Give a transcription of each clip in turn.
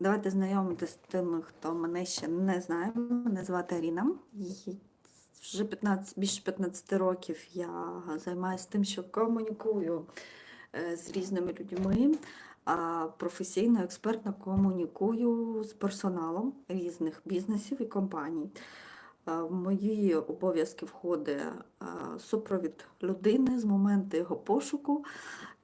Давайте знайомитися з тими, хто мене ще не знає. Мене звати Аріна. Вже 15, більше 15 років я займаюся тим, що комунікую е, з різними людьми, а професійно, експертно комунікую з персоналом різних бізнесів і компаній. Е, В мої обов'язки входить е, супровід людини з моменту його пошуку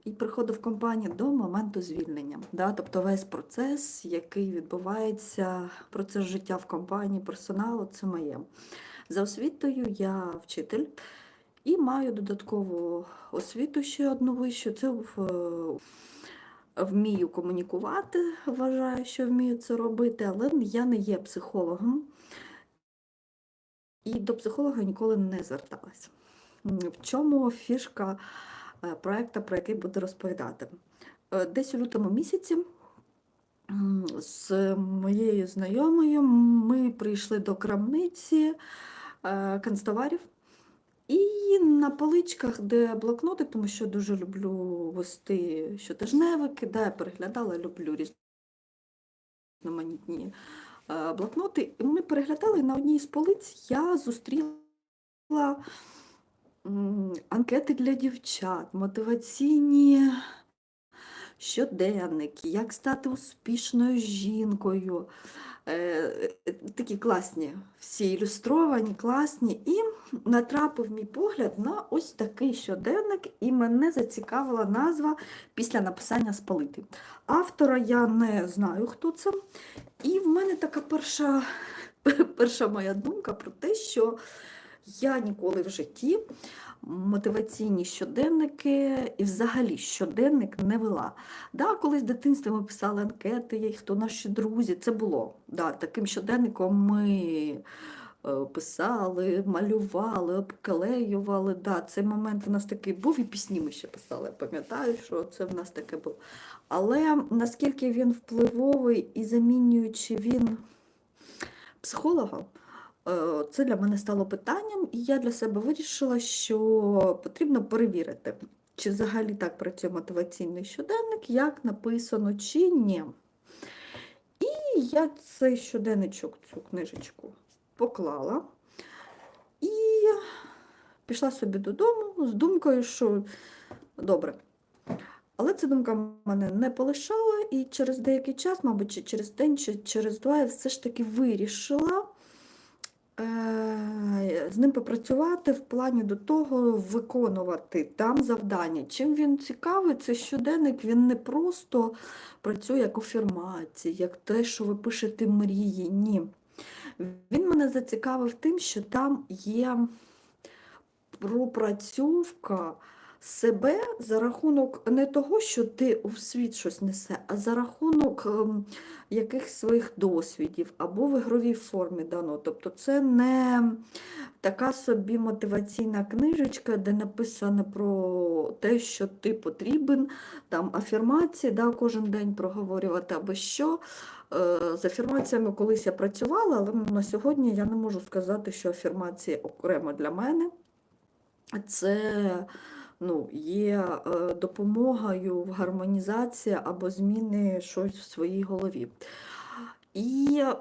і приходу в компанію до моменту звільнення. Да? Тобто весь процес, який відбувається, процес життя в компанії, персоналу, це моє. За освітою я вчитель і маю додаткову освіту ще одну вищу. Це в- вмію комунікувати, вважаю, що вмію це робити, але я не є психологом. І до психолога ніколи не зверталась. В чому фішка е, проекту, про який буду розповідати? Е, Десь у лютому місяці з моєю знайомою ми прийшли до крамниці е, канцтоварів. І на поличках, де блокноти, тому що дуже люблю вести щотижневики, де я переглядала, люблю різноманітні е, блокноти. Ми переглядали і на одній з полиць я зустріла анкети для дівчат, мотиваційні щоденники, як стати успішною жінкою. Е, Такі класні, всі ілюстровані, класні. І натрапив мій погляд на ось такий щоденник, і мене зацікавила назва після написання спалити. Автора я не знаю, хто це. І в мене така перша, перша моя думка про те, що я ніколи в житті мотиваційні щоденники і взагалі щоденник не вела. Да, колись в дитинстві ми писали анкети, хто наші друзі, це було. Да, таким щоденником ми е, писали, малювали, обклеювали. Да, цей момент у нас такий був, і пісні ми ще писали. Я пам'ятаю, що це в нас таке було. Але наскільки він впливовий і замінюючи він психолога, е, це для мене стало питанням, і я для себе вирішила, що потрібно перевірити, чи взагалі так працює мотиваційний щоденник, як написано, чи ні. І я цей щоденничок, цю книжечку поклала і пішла собі додому з думкою, що добре. Але ця думка мене не полишала, і через деякий час, мабуть, чи через день, чи через два, я все ж таки вирішила е, з ним попрацювати в плані до того виконувати там завдання. Чим він цікавий, це щоденник, він не просто працює як афірмація, як те, що ви пишете мрії. Ні. Він мене зацікавив тим, що там є пропрацьовка себе за рахунок не того, що ти у світ щось несе, а за рахунок ем, якихось своїх досвідів або в ігровій формі дано. Тобто це не така собі мотиваційна книжечка, де написано про те, що ти потрібен, там афірмації, да, кожен день проговорювати або що. Е, З афірмаціями колись я працювала, але на сьогодні я не можу сказати, що афірмації окремо для мене. Це ну, є е, допомогою в гармонізації або зміни щось в своїй голові. І е,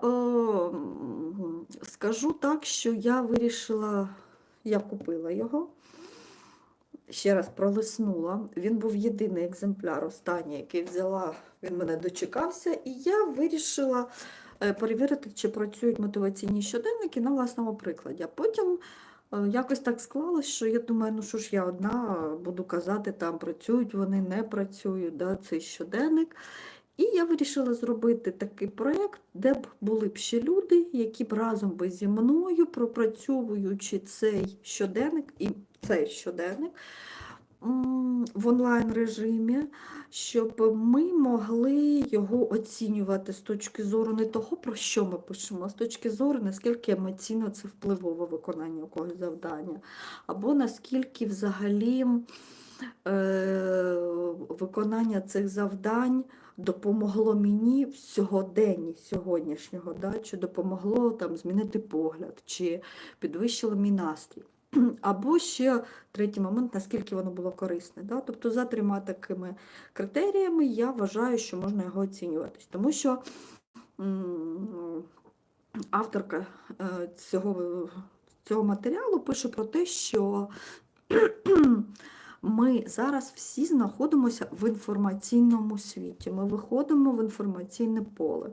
скажу так, що я вирішила, я купила його, ще раз пролиснула. Він був єдиний екземпляр останній, який взяла, він мене дочекався, і я вирішила е, перевірити, чи працюють мотиваційні щоденники на власному прикладі. А потім Якось так склалось, що я думаю, ну що ж я одна буду казати, там працюють, вони не працюють, да, цей щоденник. І я вирішила зробити такий проєкт, де б були б ще люди, які б разом би зі мною, пропрацьовуючи цей щоденник і цей щоденник в онлайн режимі, щоб ми могли його оцінювати з точки зору не того, про що ми пишемо, а з точки зору, наскільки емоційно це впливове виконання якогось завдання, або наскільки взагалі е, виконання цих завдань допомогло мені в сьогоденні сьогоднішнього, да, чи допомогло там змінити погляд, чи підвищило мій настрій. Або ще третій момент, наскільки воно було корисне. Да? Тобто за трьома такими критеріями я вважаю, що можна його оцінюватись. Тому що авторка е, цього, цього матеріалу пише про те, що ми зараз всі знаходимося в інформаційному світі. Ми виходимо в інформаційне поле.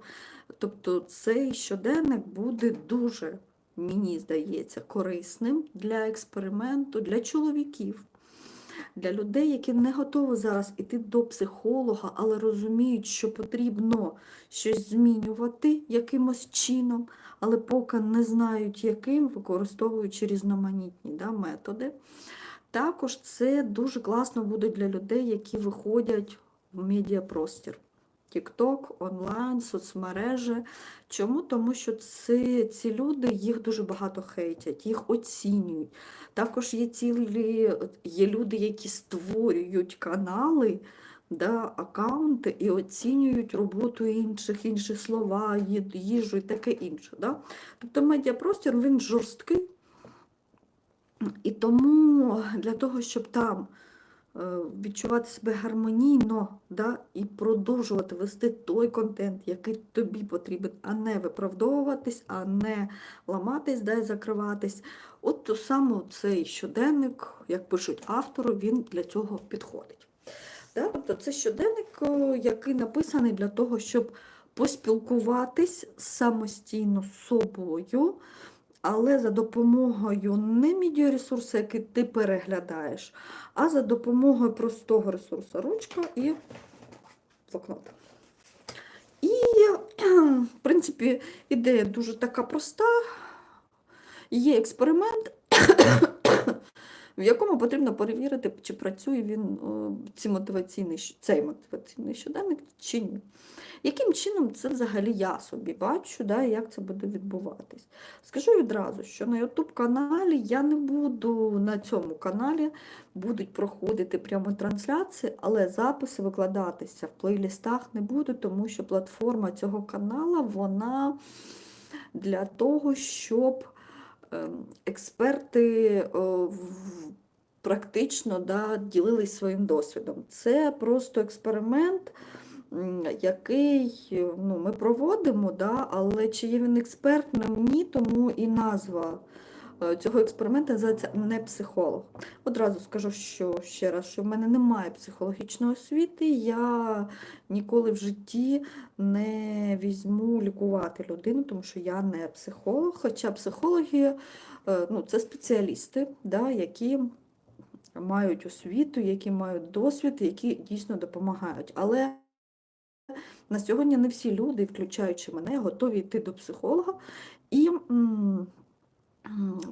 Тобто цей щоденник буде дуже, мені здається, корисним для експерименту, для чоловіків. Для людей, які не готові зараз іти до психолога, але розуміють, що потрібно щось змінювати якимось чином, але поки не знають, яким, використовуючи різноманітні да, методи. Також це дуже класно буде для людей, які виходять в медіапростір. TikTok, онлайн, соцмережі. Чому? Тому що це, ці люди, їх дуже багато хейтять, їх оцінюють. Також є цілі є люди, які створюють канали, да, аккаунти і оцінюють роботу інших, інші слова, їжу і таке інше. Да? Тобто медіапростір він жорсткий. І тому для того, щоб там відчувати себе гармонійно да, і продовжувати вести той контент, який тобі потрібен, а не виправдовуватись, а не ламатись, да, і закриватись. От то саме цей щоденник, як пишуть автори, він для цього підходить. Да? Тобто це щоденник, е, який написаний для того, щоб поспілкуватись самостійно з собою, але за допомогою не медіаресурсу, який ти переглядаєш, а за допомогою простого ресурсу ручка і блокнот. І, в принципі, ідея дуже така проста. Є експеримент, в якому потрібно перевірити, чи працює він о, ці мотиваційний, цей мотиваційний щоденник чи ні. Яким чином це взагалі я собі бачу, да, як це буде відбуватись? Скажу відразу, що на YouTube каналі я не буду на цьому каналі будуть проходити прямо трансляції, але записи викладатися в плейлістах не будуть, тому що платформа цього каналу вона для того, щоб експерти е, практично да, ділились своїм досвідом. Це просто експеримент, який ну, ми проводимо, да, але чи є він експертним? Ні, тому і назва цього експерименту називається не психолог. Одразу скажу, що ще раз, що в мене немає психологічної освіти, я ніколи в житті не візьму лікувати людину, тому що я не психолог, хоча психологи е, ну, це спеціалісти, да, які мають освіту, які мають досвід, які дійсно допомагають. Але на сьогодні не всі люди, включаючи мене, готові йти до психолога і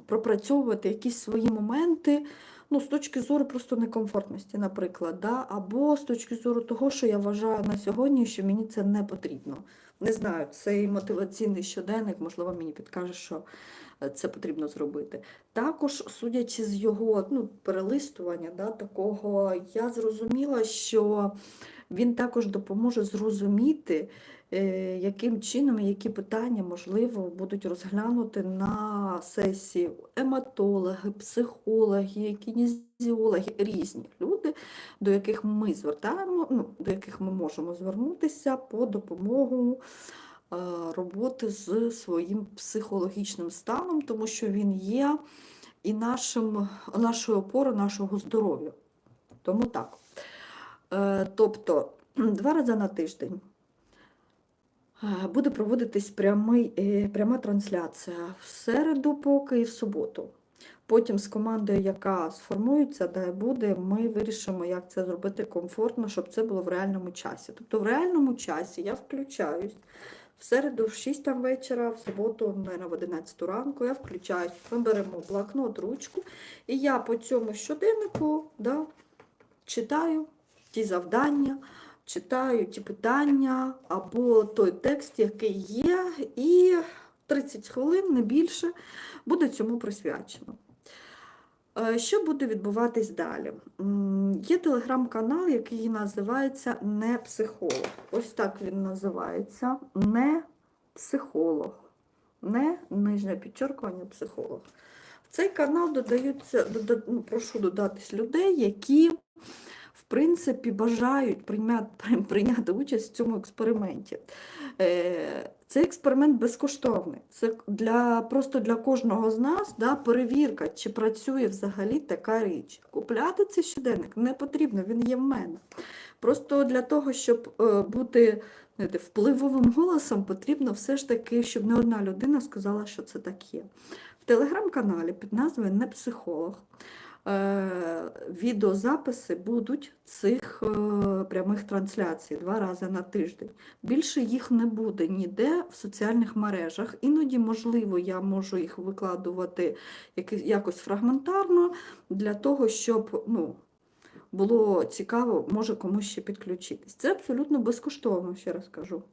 пропрацьовувати якісь свої моменти. Ну, з точки зору просто некомфортності, наприклад, да? або з точки зору того, що я вважаю на сьогодні, що мені це не потрібно. Не знаю, цей мотиваційний щоденник, можливо, мені підкаже, що е, це потрібно зробити. Також, судячи з його ну, перелистування, да, такого, я зрозуміла, що він також допоможе зрозуміти, е, яким чином і які питання, можливо, будуть розглянути на сесії ематологи, психологи, кінезіологи, різні люди, до яких ми звертаємо, ну, до яких ми можемо звернутися по допомогу е, роботи з своїм психологічним станом, тому що він є і нашим, нашою опорою нашого здоров'я. Тому так. Е, Тобто два рази на тиждень е, буде проводитись прямий, е, пряма трансляція в середу поки і в суботу. Потім з командою, яка сформується, де буде, ми вирішимо, як це зробити комфортно, щоб це було в реальному часі. Тобто в реальному часі я включаюсь в середу в 6 там вечора, в суботу, мабуть, в 11 ранку я включаюсь. Ми беремо блокнот, ручку, і я по цьому щоденнику да, читаю ті завдання, читаю ті питання або той текст, який є, і 30 хвилин, не більше, буде цьому присвячено. Е, Що буде відбуватись далі? Є телеграм-канал, який називається Не психолог. Ось так він називається. Не психолог. Не нижнє підчеркування психолог. В цей канал додаються, дода- ну, прошу додатись людей, які в принципі, бажають прийняти, прийняти участь в цьому експерименті. Е, Цей експеримент безкоштовний. Це для, просто для кожного з нас да, перевірка, чи працює взагалі така річ. Купляти цей щоденник не потрібно, він є в мене. Просто для того, щоб е, бути знаєте, впливовим голосом, потрібно все ж таки, щоб не одна людина сказала, що це так є. В телеграм-каналі під назвою Не психолог. Е, Відеозаписи будуть цих е, прямих трансляцій два рази на тиждень. Більше їх не буде ніде в соціальних мережах. Іноді, можливо, я можу їх викладувати якось фрагментарно для того, щоб ну, було цікаво, може комусь ще підключитись. Це абсолютно безкоштовно, ще раз кажу.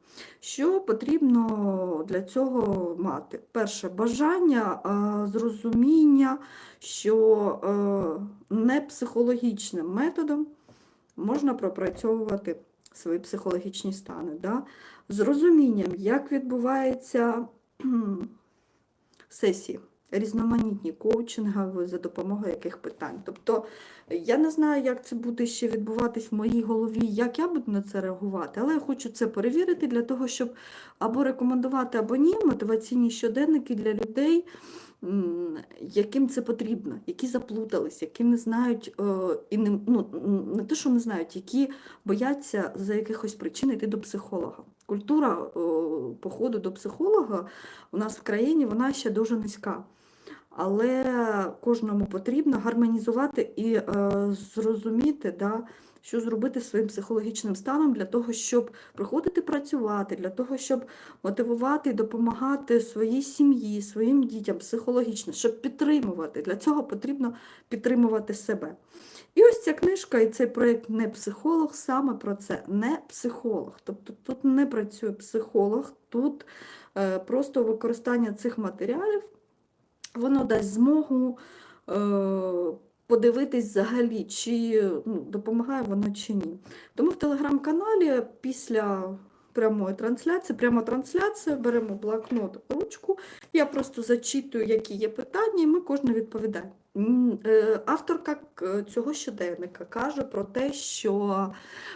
Що потрібно для цього мати? Перше бажання, зрозуміння, що е, не психологічним методом можна пропрацьовувати свої психологічні стани. Да? З розумінням, як відбуваються кхм, сесії, різноманітні коучингові за допомогою яких питань. Тобто я не знаю, як це буде ще відбуватись в моїй голові, як я буду на це реагувати, але я хочу це перевірити для того, щоб або рекомендувати, або ні, мотиваційні щоденники для людей, яким це потрібно, які заплутались, які не знають, е, і не, ну, не те, що не знають, які бояться за якихось причин йти до психолога. Культура е, походу до психолога у нас в країні вона ще дуже низька. Але кожному потрібно гармонізувати і е, зрозуміти, да, що зробити своїм психологічним станом для того, щоб приходити працювати, для того, щоб мотивувати і допомагати своїй сім'ї, своїм дітям психологічно, щоб підтримувати. Для цього потрібно підтримувати себе. І ось ця книжка і цей проєкт не психолог саме про це, не психолог. Тобто тут не працює психолог, тут е, просто використання цих матеріалів воно дасть змогу е, подивитись взагалі, чи ну, допомагає воно чи ні. Тому в телеграм-каналі після прямої трансляції, пряма трансляція, беремо блокнот, ручку, я просто зачитую, які є питання, і ми кожен відповідає. М, е, Авторка цього щоденника каже про те, що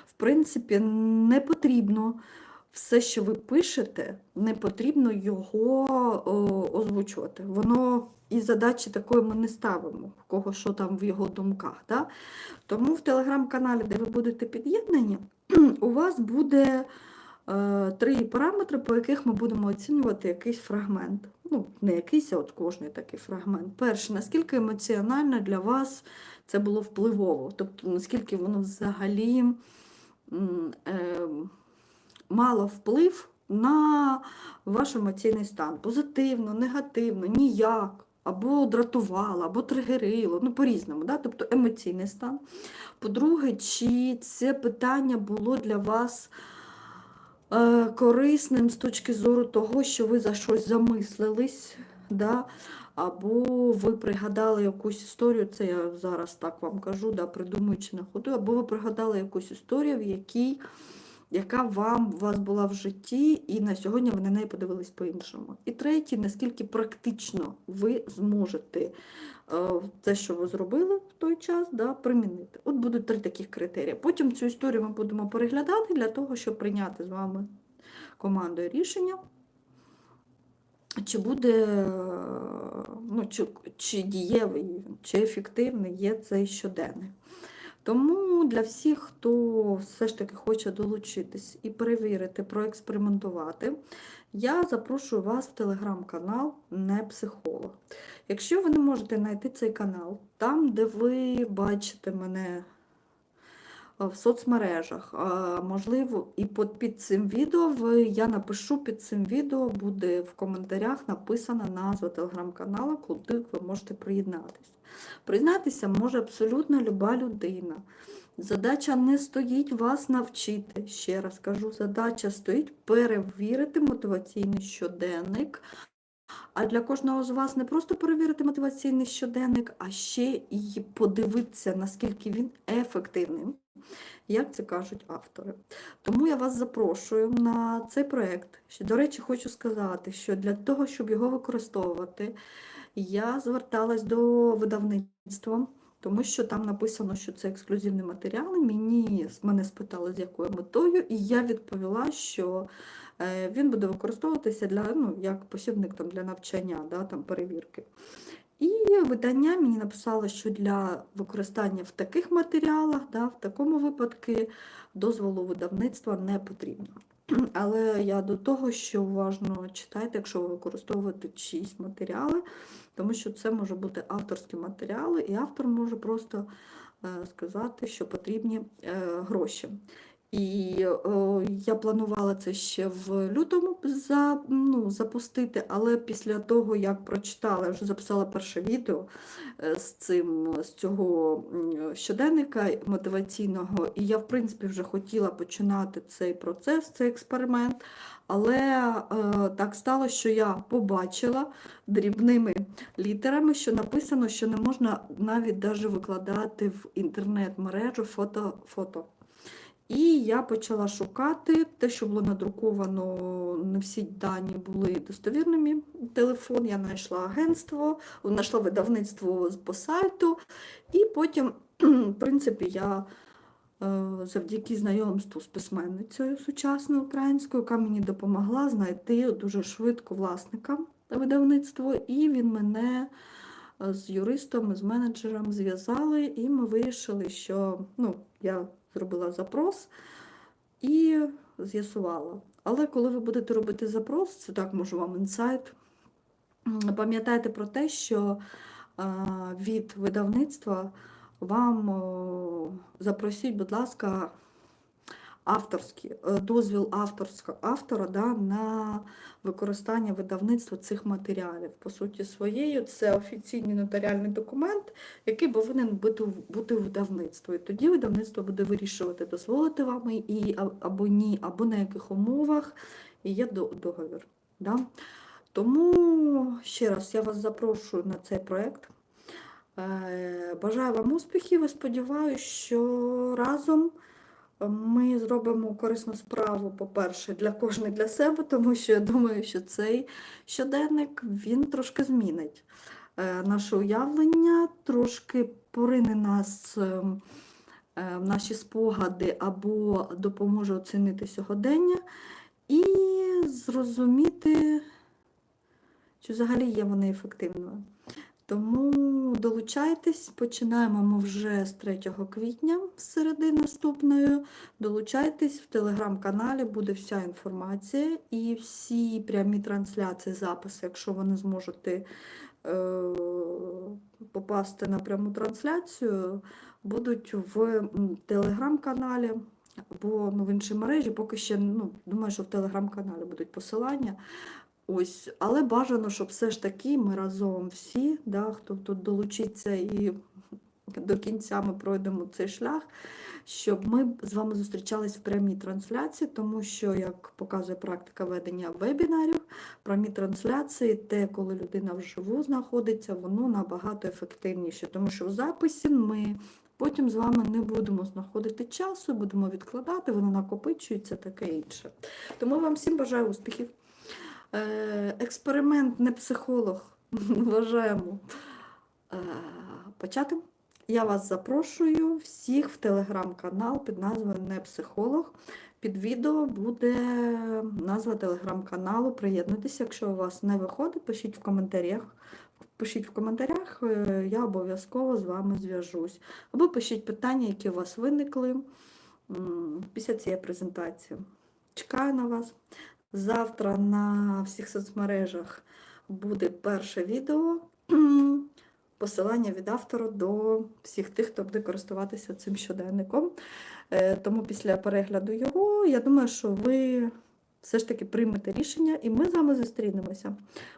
в принципі не потрібно все, що ви пишете, не потрібно його о, озвучувати. Воно і задачі такої ми не ставимо, в кого що там в його думках. Да? Тому в телеграм-каналі, де ви будете під'єднані, у вас буде е, три параметри, по яких ми будемо оцінювати якийсь фрагмент. Ну, не якийсь, а от кожний такий фрагмент. Перше, наскільки емоціонально для вас це було впливово, тобто наскільки воно взагалі. м, мало вплив на ваш емоційний стан. Позитивно, негативно, ніяк. Або дратувало, або тригерило, ну по-різному, да? тобто емоційний стан. По-друге, чи це питання було для вас е, корисним з точки зору того, що ви за щось замислились, да? або ви пригадали якусь історію, це я зараз так вам кажу, да, придумуючи на ходу, або ви пригадали якусь історію, в якій яка вам у вас була в житті, і на сьогодні ви на неї подивились по-іншому. І третє, наскільки практично ви зможете е, те, що ви зробили в той час, да, примінити. От будуть три таких критерії. Потім цю історію ми будемо переглядати для того, щоб прийняти з вами командою рішення. Чи буде, ну, чи, чи дієвий, чи ефективний є цей щоденник. Тому для всіх, хто все ж таки хоче долучитись і перевірити, проекспериментувати, я запрошую вас в телеграм-канал Не психолог. Якщо ви не можете знайти цей канал, там, де ви бачите мене в соцмережах, можливо, і під, під цим відео я напишу під цим відео, буде в коментарях написана назва телеграм-каналу, куди ви можете приєднатися. Признатися може абсолютно люба людина. Задача не стоїть вас навчити. Ще раз кажу, задача стоїть перевірити мотиваційний щоденник. А для кожного з вас не просто перевірити мотиваційний щоденник, а ще і подивитися, наскільки він ефективний, як це кажуть автори. Тому я вас запрошую на цей проєкт. До речі, хочу сказати, що для того, щоб його використовувати, я зверталась до видавництва тому що там написано, що це ексклюзивні матеріали. Мені мене спитали, з якою метою, і я відповіла, що він буде використовуватися для ну, як посібник там, для навчання, да, там, перевірки. І видання мені написало, що для використання в таких матеріалах, да, в такому випадку дозволу видавництва не потрібно. Але я до того, що уважно читайте, якщо ви використовуєте чиїсь матеріали, тому що це може бути авторські матеріали, і автор може просто е, сказати, що потрібні е, гроші. І е, я планувала це ще в лютому за, ну, запустити, але після того, як прочитала, вже записала перше відео е, з цим, з цього щоденника мотиваційного, і я, в принципі, вже хотіла починати цей процес, цей експеримент. Але е, так стало, що я побачила дрібними літерами, що написано, що не можна навіть даже викладати в інтернет-мережу фото. фото. І я почала шукати те, що було надруковано, не всі дані були достовірними. Телефон, я знайшла агентство, знайшла видавництво по сайту, і потім, в принципі, я е, завдяки знайомству з письменницею сучасною українською, яка мені допомогла знайти дуже швидко власника видавництва, і він мене е, з юристом, з менеджером зв'язали, і ми вирішили, що ну, я зробила запрос і з'ясувала. Але коли ви будете робити запрос, це так можу вам інсайт. Пам'ятайте про те, що від видавництва вам запросіть, будь ласка, авторський е, дозвіл авторського автора да, на використання видавництва цих матеріалів. По суті, своєю, це офіційний нотаріальний документ, який повинен бути, бути у видавництві. І тоді видавництво буде вирішувати, дозволити вам і або ні, або на яких умовах і є договір. Да? Тому ще раз я вас запрошую на цей проєкт. Е, Бажаю вам успіхів і сподіваюся, що разом ми зробимо корисну справу, по-перше, для кожного для себе, тому що я думаю, що цей щоденник він трошки змінить е, наше уявлення, трошки порине нас ем, е, в наші спогади або допоможе оцінити сьогодення і зрозуміти, чи взагалі є вони ефективною. Тому долучайтесь, починаємо ми вже з 3 квітня, з середи наступної. Долучайтесь в телеграм-каналі, буде вся інформація і всі прямі трансляції, записи, якщо ви не зможете е, попасти на пряму трансляцію, будуть в телеграм-каналі або ну, в іншій мережі. Поки ще ну, думаю, що в телеграм-каналі будуть посилання. Ось, але бажано, щоб все ж таки ми разом всі, да, хто тут долучиться і до кінця ми пройдемо цей шлях, щоб ми з вами зустрічались в прямій трансляції, тому що, як показує практика ведення вебінарів, прямі трансляції, те, коли людина вживу знаходиться, воно набагато ефективніше, тому що в записі ми потім з вами не будемо знаходити часу, будемо відкладати, воно накопичується, таке інше. Тому вам всім бажаю успіхів. Е, Експеримент не психолог, вважаємо е, почати. Я вас запрошую всіх в телеграм-канал під назвою Не психолог. Під відео буде назва телеграм-каналу. Приєднуйтеся, якщо у вас не виходить, пишіть в коментарях. Пишіть в коментарях, е, я обов'язково з вами зв'яжусь. Або пишіть питання, які у вас виникли після цієї презентації. Чекаю на вас. Завтра на всіх соцмережах буде перше відео. Посилання від автора до всіх тих, хто буде користуватися цим щоденником. Е, Тому після перегляду його, я думаю, що ви все ж таки приймете рішення, і ми з вами зустрінемося.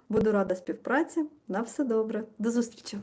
Буду рада співпраці. На все добре. До зустрічі!